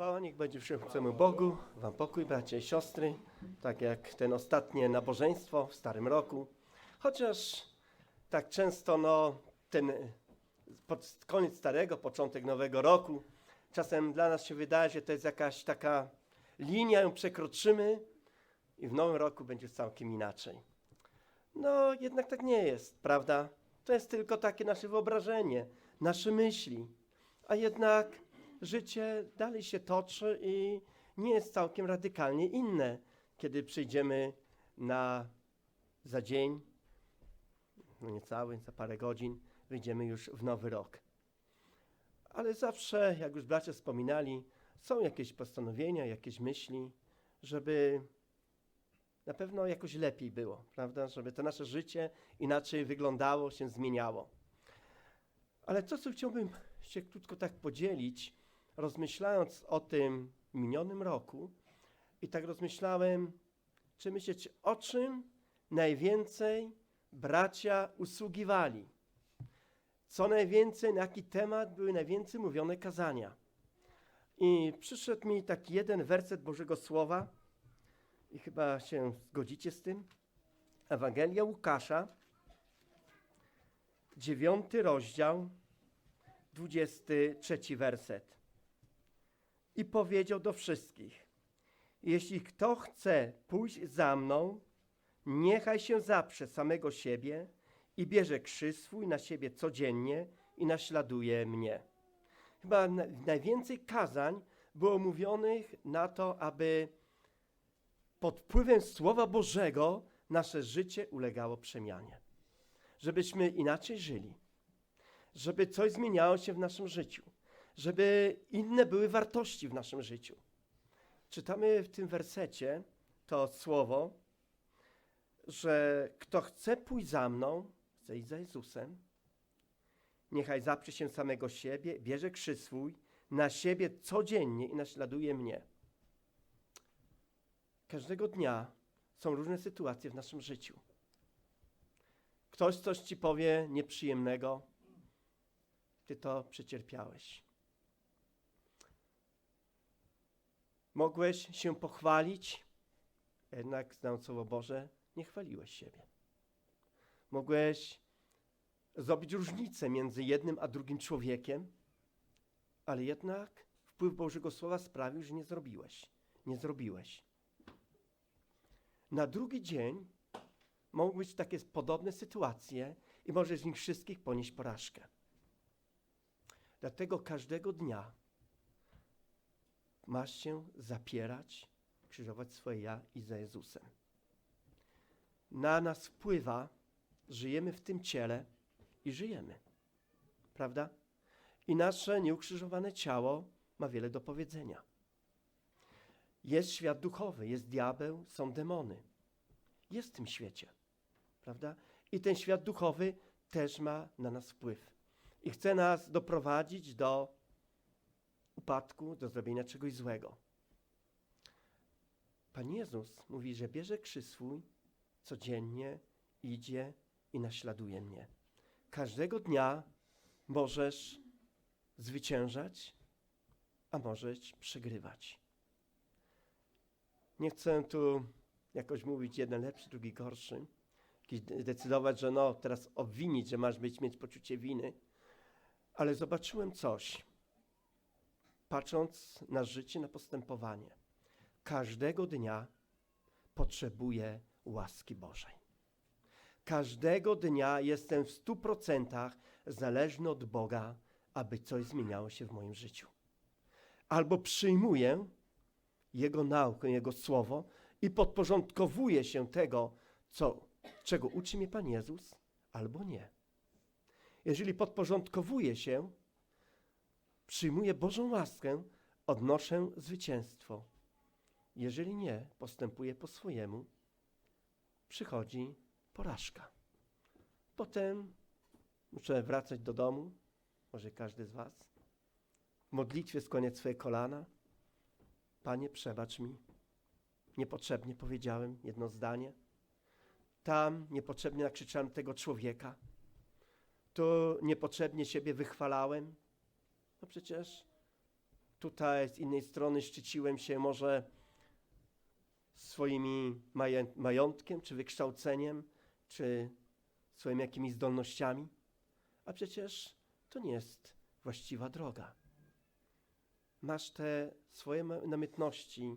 Chwała niech będzie wszechmocnemu Bogu, wam pokój, bracia i siostry, tak jak ten ostatnie nabożeństwo w Starym Roku. Chociaż tak często, no, ten pod koniec Starego, początek Nowego Roku, czasem dla nas się wydaje, że to jest jakaś taka linia, ją przekroczymy i w Nowym Roku będzie całkiem inaczej. No, jednak tak nie jest, prawda? To jest tylko takie nasze wyobrażenie, nasze myśli. A jednak życie dalej się toczy i nie jest całkiem radykalnie inne, kiedy przyjdziemy na za dzień, no niecały, za parę godzin, wyjdziemy już w nowy rok. Ale zawsze, jak już bracia wspominali, są jakieś postanowienia, jakieś myśli, żeby na pewno jakoś lepiej było, prawda? Żeby to nasze życie inaczej wyglądało, się zmieniało. Ale to, co chciałbym się krótko tak podzielić, rozmyślając o tym minionym roku, i tak rozmyślałem, czy myśleć, o czym najwięcej bracia usługiwali. Co najwięcej, na jaki temat były najwięcej mówione kazania. I przyszedł mi taki jeden werset Bożego Słowa, i chyba się zgodzicie z tym. Ewangelia Łukasza, dziewiąty rozdział, dwudziesty trzeci werset. I powiedział do wszystkich: Jeśli kto chce pójść za mną, niechaj się zaprze samego siebie i bierze krzyż swój na siebie codziennie i naśladuje mnie. Chyba na, najwięcej kazań było mówionych na to, aby pod wpływem Słowa Bożego nasze życie ulegało przemianie. Żebyśmy inaczej żyli, żeby coś zmieniało się w naszym życiu, żeby inne były wartości w naszym życiu. Czytamy w tym wersecie to słowo, że kto chce pójść za mną, chce iść za Jezusem, niechaj zaprze się samego siebie, bierze krzyż swój na siebie codziennie i naśladuje mnie. Każdego dnia są różne sytuacje w naszym życiu. Ktoś coś ci powie nieprzyjemnego, ty to przecierpiałeś. Mogłeś się pochwalić, jednak znając Słowo Boże, nie chwaliłeś siebie. Mogłeś zrobić różnicę między jednym a drugim człowiekiem, ale jednak wpływ Bożego Słowa sprawił, że nie zrobiłeś. Nie zrobiłeś. Na drugi dzień mogą być takie podobne sytuacje i możesz z nich wszystkich ponieść porażkę. Dlatego każdego dnia masz się zapierać, krzyżować swoje ja i za Jezusem. Na nas wpływa, żyjemy w tym ciele i żyjemy. Prawda? I nasze nieukrzyżowane ciało ma wiele do powiedzenia. Jest świat duchowy, jest diabeł, są demony. Jest w tym świecie, prawda? I ten świat duchowy też ma na nas wpływ. I chce nas doprowadzić do upadku, do zrobienia czegoś złego. Pan Jezus mówi, że bierze krzyż swój codziennie, idzie i naśladuje mnie. Każdego dnia możesz zwyciężać, a możesz przegrywać. Nie chcę tu jakoś mówić jeden lepszy, drugi gorszy. Decydować, że no, teraz obwinić, że masz być, mieć poczucie winy. Ale zobaczyłem coś, patrząc na życie, na postępowanie. Każdego dnia potrzebuję łaski Bożej. Każdego dnia jestem w stu procentach zależny od Boga, aby coś zmieniało się w moim życiu. Albo przyjmuję Jego naukę, Jego słowo i podporządkowuję się tego, co, czego uczy mnie Pan Jezus, albo nie. Jeżeli podporządkowuję się, przyjmuję Bożą łaskę, odnoszę zwycięstwo. Jeżeli nie, postępuję po swojemu, przychodzi porażka. Potem muszę wracać do domu, może każdy z Was, w modlitwie skłaniać swoje kolana. Panie, przebacz mi. Niepotrzebnie powiedziałem jedno zdanie. Tam niepotrzebnie nakrzyczałem tego człowieka. Tu niepotrzebnie siebie wychwalałem. No przecież tutaj z innej strony szczyciłem się może swoimi majątkiem, czy wykształceniem, czy swoimi jakimiś zdolnościami. A przecież to nie jest właściwa droga. Masz te swoje namiętności,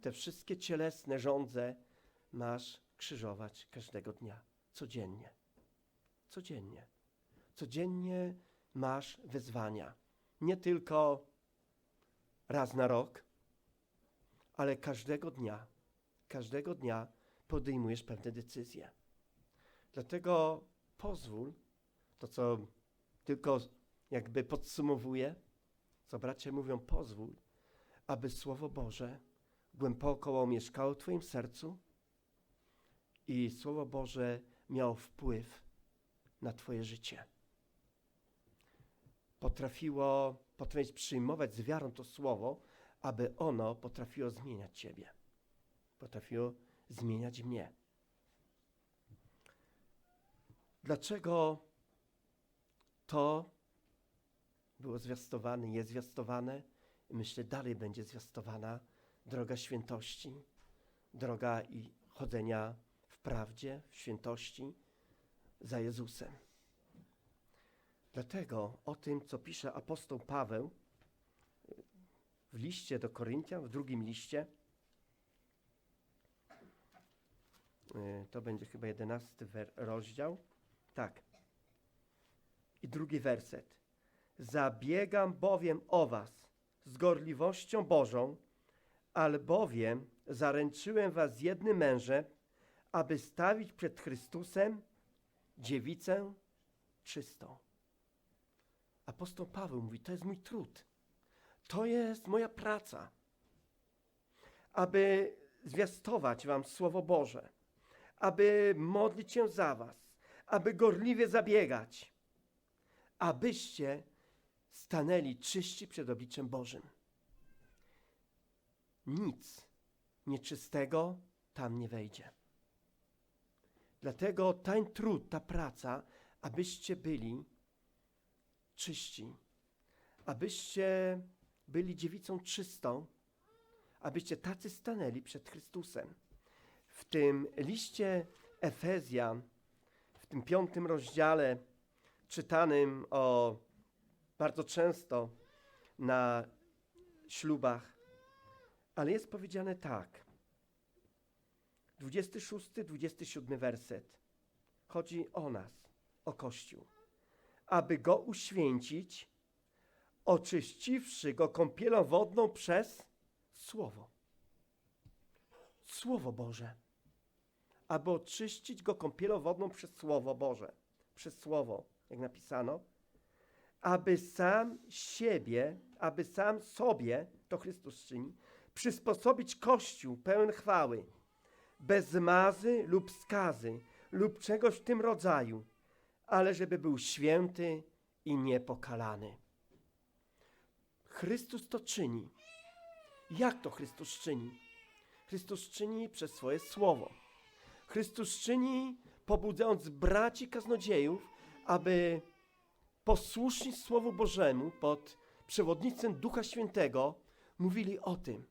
te wszystkie cielesne żądze, masz krzyżować każdego dnia, codziennie. Codziennie. Codziennie masz wyzwania. Nie tylko raz na rok, ale każdego dnia, każdego dnia podejmujesz pewne decyzje. Dlatego pozwól, to co tylko jakby podsumowuję, co bracia mówią, pozwól, aby Słowo Boże głęboko mieszkało w Twoim sercu i Słowo Boże miało wpływ na Twoje życie. Potrafiło, potrafić przyjmować z wiarą to Słowo, aby ono potrafiło zmieniać Ciebie. Potrafiło zmieniać mnie. Dlaczego to było zwiastowane, jest zwiastowane i myślę dalej będzie zwiastowana droga świętości, droga i chodzenia w prawdzie, w świętości za Jezusem. Dlatego o tym, co pisze apostoł Paweł w liście do Koryntian, w drugim liście, y, to będzie chyba jedenasty rozdział, tak. I drugi werset. Zabiegam bowiem o was z gorliwością Bożą, albowiem zaręczyłem was jednym mężem, aby stawić przed Chrystusem dziewicę czystą. Apostoł Paweł mówi, to jest mój trud. To jest moja praca, aby zwiastować wam Słowo Boże, aby modlić się za was, aby gorliwie zabiegać, abyście stanęli czyści przed obliczem Bożym. Nic nieczystego tam nie wejdzie. Dlatego ten trud, ta praca, abyście byli czyści, abyście byli dziewicą czystą, abyście tacy stanęli przed Chrystusem. W tym liście Efezjan, w tym piątym rozdziale, czytanym o bardzo często na ślubach, ale jest powiedziane tak. 26-27 werset. Chodzi o nas, o Kościół. Aby go uświęcić, oczyściwszy go kąpielą wodną przez Słowo. Słowo Boże. Aby oczyścić go kąpielą wodną przez Słowo Boże. Przez Słowo, jak napisano. Aby sam siebie, aby sam sobie, to Chrystus czyni, przysposobić Kościół pełen chwały, bez mazy lub skazy, lub czegoś w tym rodzaju, ale żeby był święty i niepokalany. Chrystus to czyni. Jak to Chrystus czyni? Chrystus czyni przez swoje słowo. Chrystus czyni, pobudzając braci kaznodziejów, aby posłuszni Słowu Bożemu pod przewodnictwem Ducha Świętego mówili o tym,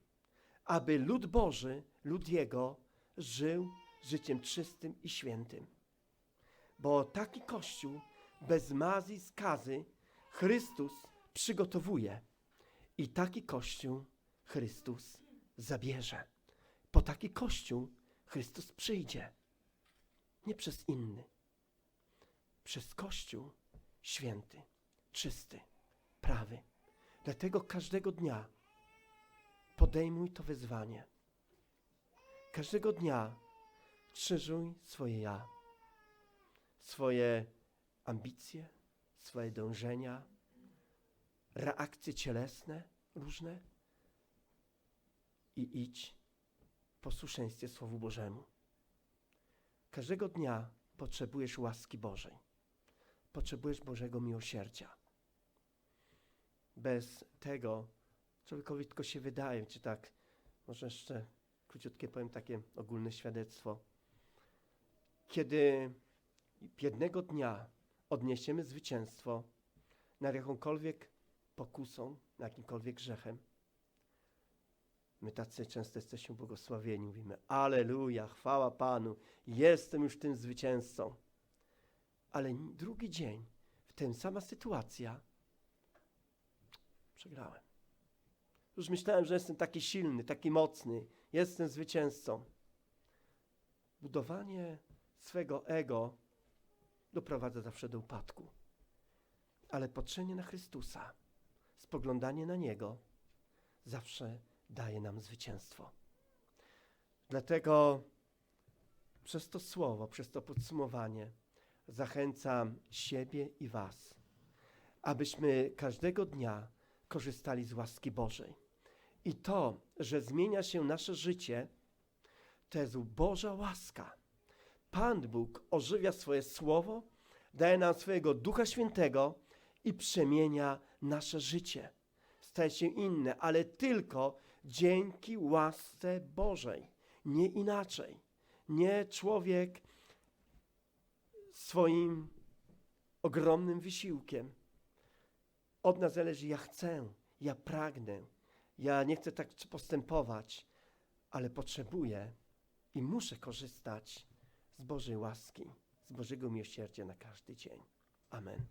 aby lud Boży, lud Jego, żył życiem czystym i świętym. Bo taki Kościół bez mazy i skazy Chrystus przygotowuje i taki Kościół Chrystus zabierze. Po taki Kościół Chrystus przyjdzie. Nie przez inny. Przez Kościół święty, czysty, prawy. Dlatego każdego dnia podejmuj to wyzwanie. Każdego dnia krzyżuj swoje ja, swoje ambicje, swoje dążenia, reakcje cielesne różne i idź w posłuszeństwie Słowu Bożemu. Każdego dnia potrzebujesz łaski Bożej. Potrzebujesz Bożego miłosierdzia. Bez tego człowiekowi tylko się wydaje, czy tak, może jeszcze króciutkie powiem takie ogólne świadectwo. Kiedy jednego dnia odniesiemy zwycięstwo nad jakąkolwiek pokusą, jakimkolwiek grzechem, my tacy często jesteśmy błogosławieni, mówimy Aleluja, chwała Panu, jestem już tym zwycięzcą. Ale drugi dzień, w tym sama sytuacja, przegrałem. Już myślałem, że jestem taki silny, taki mocny, jestem zwycięzcą. Budowanie swego ego doprowadza zawsze do upadku. Ale patrzenie na Chrystusa, spoglądanie na Niego zawsze daje nam zwycięstwo. Dlatego przez to słowo, przez to podsumowanie zachęcam siebie i Was, abyśmy każdego dnia korzystali z łaski Bożej. I to, że zmienia się nasze życie, to jest Boża łaska. Pan Bóg ożywia swoje słowo, daje nam swojego Ducha Świętego i przemienia nasze życie. Staje się inne, ale tylko dzięki łasce Bożej. Nie inaczej. Nie człowiek swoim ogromnym wysiłkiem. Od nas zależy, ja chcę, ja pragnę, ja nie chcę tak postępować, ale potrzebuję i muszę korzystać z Bożej łaski, z Bożego miłosierdzia na każdy dzień. Amen.